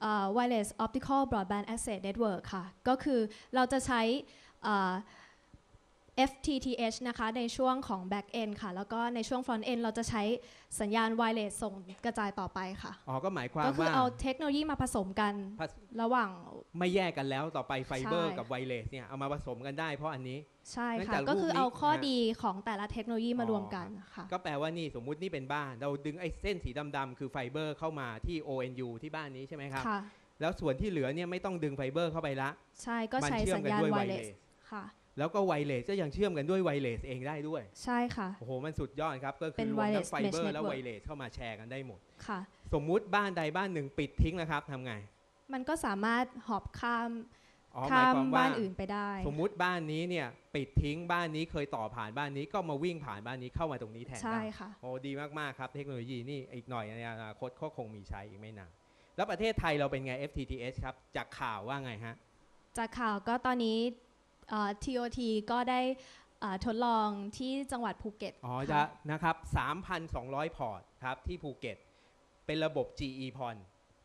เอ่อ wireless optical broadband access network ค่ะ ก็คือเราจะใช้ FTTH นะคะ ในช่วงของ back end ค่ะ แล้วก็ในช่วง front end เราจะใช้สัญญาณ wireless ส่งกระจายต่อไปค่ะ อ๋อ ก็หมายความก็คือว่าเอาเทคโนโลยีมาผสมกัน ผส ระหว่าง ไม่แยกกันแล้วต่อไปไฟเบอร์ใช่ กับไวเลสเนี่ย เอามาผสมกันได้เพราะอันนี้ ใช่ตั้งค่ะแต่ก็คือรูปนี้เอาข้อนะฮะดีของแต่ละเทคโนโลยีมาอ๋อรวมกันค่ะ ก็แปลว่านี่สมมุตินี่เป็นบ้าน เราดึงไอ้เส้นสีดำๆคือไฟเบอร์เข้ามาที่ ONU ที่บ้านนี้ใช่ไหมครับ ค่ะ แล้วส่วนที่เหลือเนี่ยไม่ต้องดึงไฟเบอร์เข้าไปละ ใช่ก็มันใช้เชื่อสัมญกันญาณด้วยไว wireless เลสค่ะ แล้วก็ไวเลสก็ยังเชื่อมกันด้วยไวเลสเองได้ด้วย ใช่ค่ะ โอ้โห มันสุดยอดครับ ก็คืเป็อนรวมทั้ง wireless ไฟเบอ mesh ร์และ network ไวเลสเข้ามาแชร์กันได้หมด ค่ะ สมมุติบ้านใดบ้านหนึ่งปิดทิ้งนะครับทำไง มันก็สามารถหอบข้ามอ๋อหมาข้ายมความว่าบ้านอื่นไปได้ สมมุติบ้านนี้เนี่ยปิดทิ้งบ้านนี้เคยต่อผ่านบ้านนี้ก็มาวิ่งผ่านบ้านนี้เข้ามาตรงนี้แทนใช่ได้ค่ะโอ้ดีมากๆครับเทคโนโลยีนี่อีกหน่อยในอนาคตก็คงมีใช้อีกไม่นานแล้วประเทศไทยเราเป็นไง FTTH ครับจากข่าวว่าไงฮะจากข่าวก็ตอนนี้เอ่อ TOT ก็ได้เอ่อทดลองที่จังหวัดภูเก็ตอ๋อค่ะจะนะครับ 3,200 พอร์ตครับที่ภูเก็ต เป็นระบบ GE p o n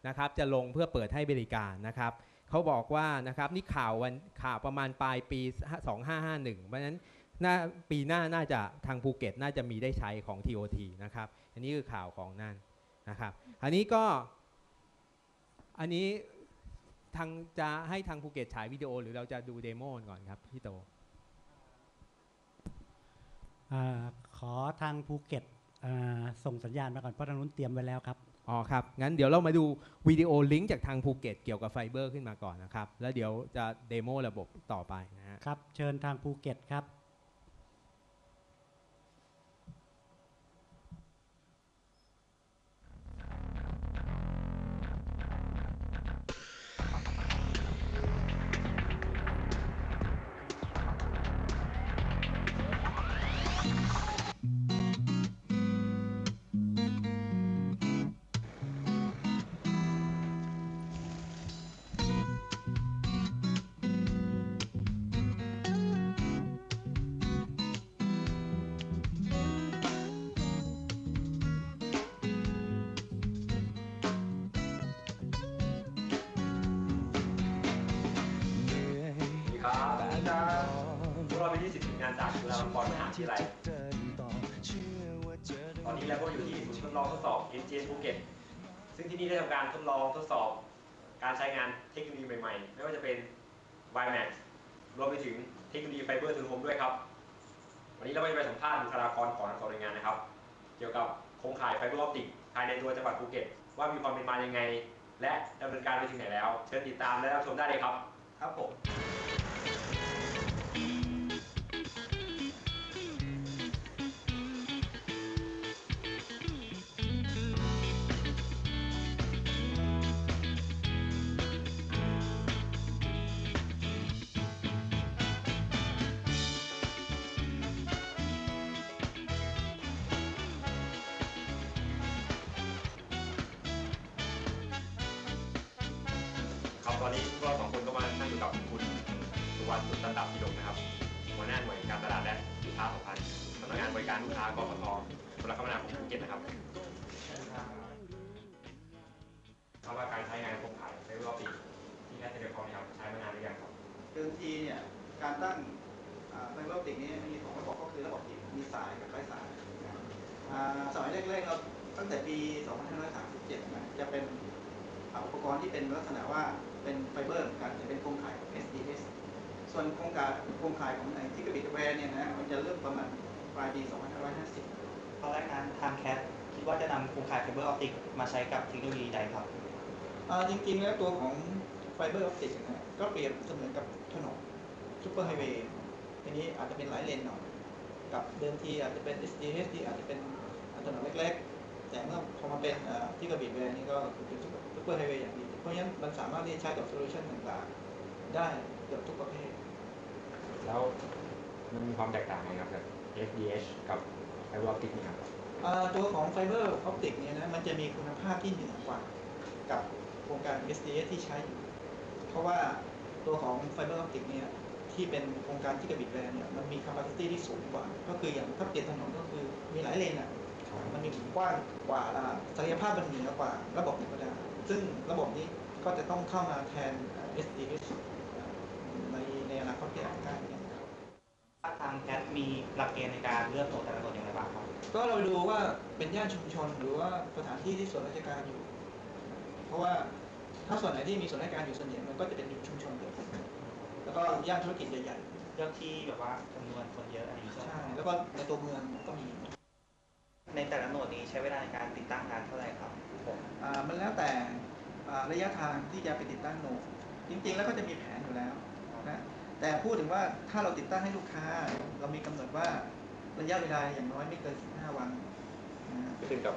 นะครับ จะลงเพื่อเปิดให้บริการนะครับเขาบอกว่านะครับนี่ข่าววันข่าวประมาณปลายปี 2551 เพราะฉะนั้นหน้าปีหน้าน่าจะทางภูเก็ตน่าจะมีได้ใช้ของ TOT นะครับ อันนี้คือข่าวของนั่นนะครับ อันนี้ก็อันนี้ ทางจะให้ทางภูเก็ตฉายวิดีโอ หรือเราจะดูเดโมก่อนครับพี่โตอาขอทางภูเก็ตอ่าส่งสัญญาณมาก่อนเพราะทางนู้นเตรียมไว้แล้วครับ อ๋อครับ งั้นเดี๋ยวเรามาดูวิดีโอลิงก์จากทางภูเก็ตเกี่ยวกับไฟเบอร์ขึ้นมาก่อนนะครับ แล้วเดี๋ยวจะเดโมระบบต่อไปนะฮะ ครับ เชิญทางภูเก็ตครับ ครับสวัสดีครับพวกเราเป็นที่สิบทีมงานจากจุฬาลงกรณ์มหาวิทยาลัย ตอนนี้เราก็อยู่ที่ศูนย์ทดลองทดสอบ NGN ภูเก็ต ซึ่งที่นี่ได้ทำการทดลองทดสอบ การใช้งานเทคโนโลยีใหม่ๆ ไม่ว่าจะเป็น WiMAX รวมไปถึงเทคโนโลยีไฟเบอร์ทูโฮมด้วยครับ วันนี้เราไปสัมภาษณ์บุคลากรของทั้งสองหน่วยงานนะครับ เกี่ยวกับโครงข่ายไฟเบอร์ออปติกภายในตัวจังหวัดภูเก็ต ว่ามีความเป็นมายังไง และดำเนินการไปถึงไหนแล้ว เชิญติดตามและรับชมได้เลยครับ ครับผม นี้พวกเราสองคนก็มานั่งอยู่กับคุณสุวัสดิ์สุตตันดับพิดกนะครับหัวหน้าหน่วยการตลาดและลูกค้าสัมพันธ์สำนักงานบริการลูกค้ากฟทโทรคมนาคมภูเก็ตนะครับคำว่าการใช้งานโครงข่ายในรอบปีที่แคสเทเลคอมเนี่ยใช้มานานหรือยังครับเดิมทีเนี่ยการตั้งไฟเบอร์ออปติกนี้มีสองระบบก็คือระบบที่มีสายกับไร้สายอ่าสมัยแรกๆเราตั้งแต่ปี 2537นะจะเป็นอุปกรณ์ที่เป็นลักษณะว่า เป็นไฟเบอร์เหมือนกันจะเป็นโครงข่ายของ SDS ส่วนโครงข่ายโครงข่ายของในที่กระบี่แวร์เนี่ยนะมันจะเริ่มประมาณปลายปี 2550 ตอนแรกนั้นทางแคทคิดว่าจะนำโครงข่ายไฟเบอร์ออปติกมาใช้กับเทคโนโลยีใดครับอ่าจริงๆแล้วตัวของไฟเบอร์ออปติกนะก็เปรียบเสมือนกับถนนซูเปอร์ไฮเวย์ทีนี้อาจจะเป็นหลายเลนหน่อย กับเดิมทีอาจจะเป็น SDS ที่อาจจะเป็นถนนเล็กๆ แต่เมื่อพอมาเป็นที่กระบี่แวร์นี่ก็คือเป็นซูเปอร์ไฮเวย์อย่างดีเพราะฉะนั้นมันสามารถที่จะใช้กับโซลูชันต่างๆ ได้เกือบทุกประเภท แล้วมันมีความแตกต่างไงครับกับ FDH กับไฟเบอร์ออปติกนี่ครับตัวของไฟเบอร์ออปติกเนี่ยนะมันจะมีคุณภาพที่เหนือกว่ากับโครงการ SDS ที่ใช้อยู่ เพราะว่าตัวของไฟเบอร์ออปติกเนี่ยที่เป็นโครงการที่กระบี่แลนเนี่ยมันมี capacity ที่สูงกว่า ก็คืออย่างถ้าเปรียบถนนก็คือมีหลายเลนอะ มันมีกว้างกว่าอ่าศักยภาพมันเหนือกว่าระบบธรรมดาซึ่งระบบนี้ก็จะต้องเข้ามาแทน SDS ในในอนาคตที่อาจใกล้เนี่ยครับทางแคทมีหลักเกณฑ์ในการเลือกโหนดแต่ละโหนดอย่างไรบ้างครับก็เราดูว่าเป็นย่านชุมชนหรือว่าสถานที่ที่ส่วนราชการอยู่ เพราะว่าถ้าส่วนไหนที่มีส่วนราชการอยู่ส่วนใหญ่มันก็จะเป็นชุมชนเดียวกันแล้วก็ย่านธุรกิจใหญ่เลือกที่แบบว่าจำนวนคนเยอะอะไรอย่างนี้ๆใช่ไหมใช่แล้วก็ในตัวเมืองก็มี ในแต่ละโหนดนี้ใช้เวลาในการติดตั้งนานเท่าไหร่ครับผมอ่ามันแล้วแต่อ่าระยะทางที่จะไปติดตั้งโหนดจริงๆ แล้วก็จะมีแผนอยู่แล้วนะแต่พูดถึงว่าถ้าเราติดตั้งให้ลูกค้า เรามีกำหนดว่าระยะเวลาอย่างน้อยไม่เกิน 15 วันนะขึ้นกับ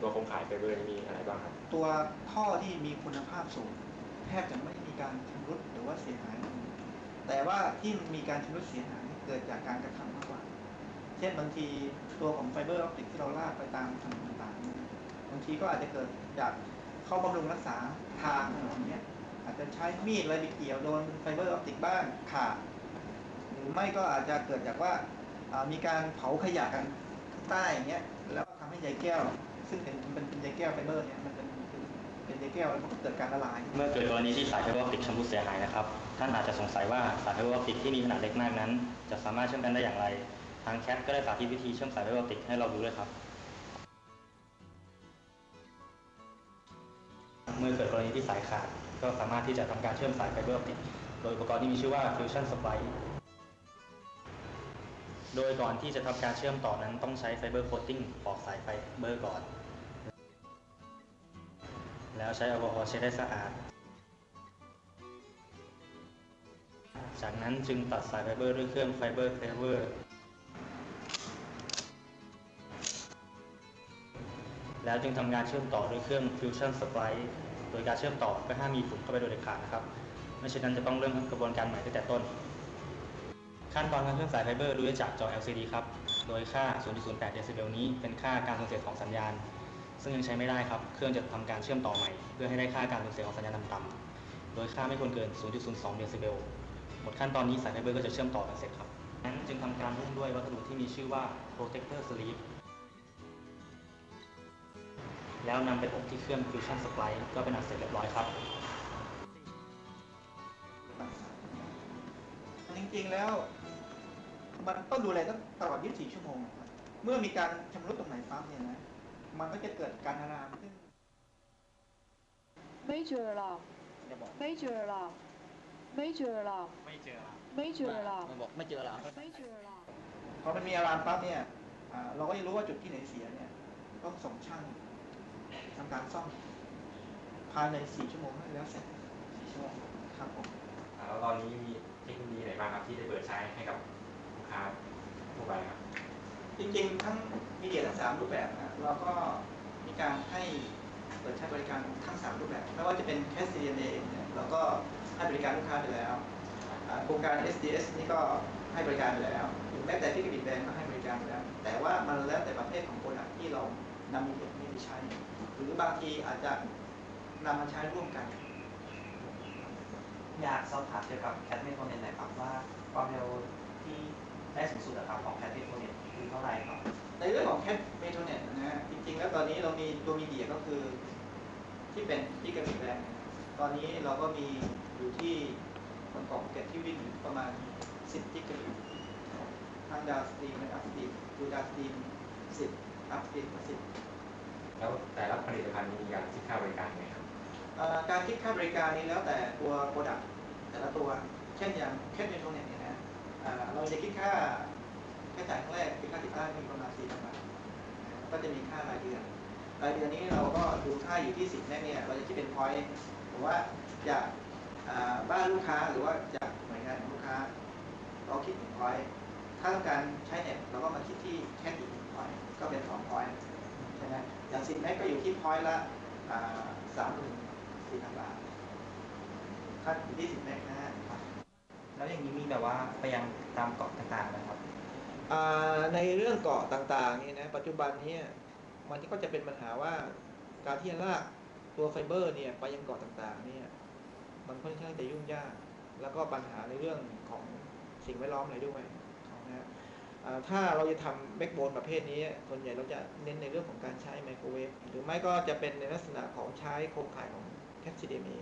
ตัวโครงข่ายไฟเบอร์นี่มีอะไรบ้างครับ ตัวท่อที่มีคุณภาพสูง แทบจะไม่มีการชำรุดหรือว่าเสียหาย แต่ว่าที่มีการชำรุดเสียหายเกิดจากการกระทำมากกว่า เช่นบางทีตัวของไฟเบอร์ออปติกที่เราลากไปตามถนนต่างๆ บางทีก็อาจจะเกิดจากเข้าบำรุงรักษาทางถนนเนี้ยอาจจะใช้มีดอะไรไปเกี่ยวโดนไฟเบอร์ออปติกบ้างขาดหรือไม่ก็อาจจะเกิดจากว่ามีการเผาขยะกันใต้อย่างเงี้ยแล้วทำให้ใยแก้ว ซึ่งเป็นเป็นใยแก้วไฟเบอร์เนี่ยมันเป็นเป็นเป็นใยแก้วแล้วมันก็เกิดการละลาย เมื่อเกิดกรณีที่สายไฟเบอร์ออปติกชำรุดเสียหายนะครับท่านอาจจะสงสัยว่าสายไฟเบอร์ออปติกที่มีขนาดเล็กมากนั้น จะสามารถเชื่อมกันได้อย่างไร ทางแคทก็ได้สาธิตวิธีเชื่อมสายไฟเบอร์ติกให้เราดูด้วยครับ เมื่อเกิดกรณีที่สายขาด ก็สามารถที่จะทำการเชื่อมสายไฟเบอร์ติก โดยอุปกรณ์ที่มีชื่อว่า Fusion Splice โดยก่อนที่จะทำการเชื่อมต่อนั้นต้องใช้ไฟเบอร์โคตติ้งปอกสายไฟเบอร์ก่อน แล้วใช้แอลกอฮอล์เช็ดให้สะอาดจากนั้นจึงตัดสายไฟเบอร์ด้วยเครื่องไฟเบอร์เคเวอร์ แล้วจึงทำงานเชื่อมต่อด้วยเครื่อง Fusion Splice โดยการเชื่อมต่อก็ห้ามมีฝุ่นเข้าไปโดยเด็ดขาดนะครับ ไม่เช่นนั้นจะต้องเริ่มกระบวนการใหม่ตั้งแต่ต้น ขั้นตอนการเคลื่อนสายไฟเบอร์ดูได้จากจอ LCD ครับ โดยค่า 0.08 เดซิเบลนี้เป็นค่าการสูญเสียของสัญญาณ ซึ่งยังใช้ไม่ได้ครับ เครื่องจะทำการเชื่อมต่อใหม่ เพื่อให้ได้ค่าการสูญเสียของสัญญาณต่ำๆโดยค่าไม่ควรเกิน 0.02 เดซิเบล หมดขั้นตอนนี้สายไฟเบอร์ก็จะเชื่อมต่อกันเสร็จครับนั้นจึงทำการหุ้มด้วยวัสดุที่มีชื่อว่า protector sleeve แล้วนำไปอบที่เครื่อง fusion splice ก็เป็นอันเสร็จเรียบร้อยครับ จริงๆแล้ว มันต้องดูแลตั้งตลอด 24 ชั่วโมงนะครับเมื่อมีการชำรุดตรงไหนปั๊บเนี่ยนะ มันก็จะเกิดการทารามซึ่ง Major alarm. จะบอก Major alarm. Major alarm. ไม่เจอแล้ว Major alarm. มันบอกไม่เจอแล้ว Major alarm. พอมันมีอะลามปั๊บเนี่ยอ่าเราก็จะรู้ว่าจุดที่ไหนเสียเนี่ย ต้องส่งช่าง ทำการซ่อมภายใน4ชั่วโมงให้แล้วเสร็จ4ชั่วโมงครับผมแล้วตอนนี้มีเทคโนโลยีไหนบ้างครับที่ได้เปิดใช้ให้กับลูกค้าทั่วไปครับ จริงๆ ทั้งมีเดียทั้ง3รูปแบบนะเราก็มีการให้เปิดใช้บริการทั้ง3รูปแบบไม่ว่าจะเป็น c a s t n a เนี่ยเราก็ให้บริการลูกค้าไปแล้วอ่าโครงการ SDS นี่ก็ให้บริการไปแล้วหรือแม้แต่ที่กระดิ่งแดงก็ให้บริการไปแล้ว แต่ว่ามันแล้วแต่ประเภทของโปรดักที่เรานำมีเดียนี้ไปใช้ห รือบางทีอาจจะนำมาใช้ร่วมกัน อยากสอบถามเกี่ยวกับแคทเมโทเน็ตหน่อยครับว่าความเร็วที่ได้สูงสุดนะครับของแคทเมโทเน็ตคือเท่าไหร่ครับ ในเรื่องของแคทเมโทเน็ตนะฮะจริงๆ แล้วตอนนี้เรามีตัวมีเดียก็คือ ที่เป็นที่กระดิ่งแดงเนี่ยตอนนี้เราก็มีอยู่ที่บนเกาะภูเก็ตที่วิ่งอยู่ประมาณ 10กิกะบิตทางดาวสตรีมและอัพสตรีมดูดาวสตรีม10อัพสตรีม10 แล้วแต่ละผลิตภัณฑ์มีการคิดค่าบริการไหมครับการคิดค่าบริการนี้แล้วแต่ตัวโปรดักต์แต่ละตัว เช่นอย่างแคทเมโทเน็ตเนี่ยนะเราจะคิดค่าแค่จ่ายครั้งแรกคิดค่าติดตั้งมีประมาณ4,000บาทก็จะมีค่ารายเดือนรายเดือนนี้เราก็ดูค่าอยู่ที่10แน่เนี่ยเราจะคิดเป็นพอยต์หรือว่าจากบ้านลูกค้าหรือว่าจากหน่วยงานของลูกค้า เราคิดเป็นพอยต์ถ้าต้องการใช้เน็ตเราก็มาคิดที่แค่อีกหนึ่งพอยต์ก็เป็น2พอยต์ 10 เมกก็อยู่ที่พอยต์ละสามหมื่นสี่พันบาทค่าอยู่ที่10เมกนะฮะแล้วอย่างนี้มีแบบว่าไปยังตามเกาะต่างๆนะครับอ่าในเรื่องเกาะต่างๆนี่นะปัจจุบันเนี้มันก็จะเป็นปัญหาว่าการที่จะลากตัวไฟเบอร์เนี่ยไปยังเกาะต่างๆเนี่ยมันค่อนข้างจะยุ่งยาก แล้วก็ปัญหาในเรื่องของสิ่งแวดล้อมอะไรด้วยนะฮะอ่า ถ้าเราจะทำแบ็กโบนประเภทนี้ส่วนใหญ่เราจะเน้นในเรื่องของการใช้ไมโครเวฟหรือไม่ก็จะเป็นในลักษณะของใช้โครงข่ายของ HDMI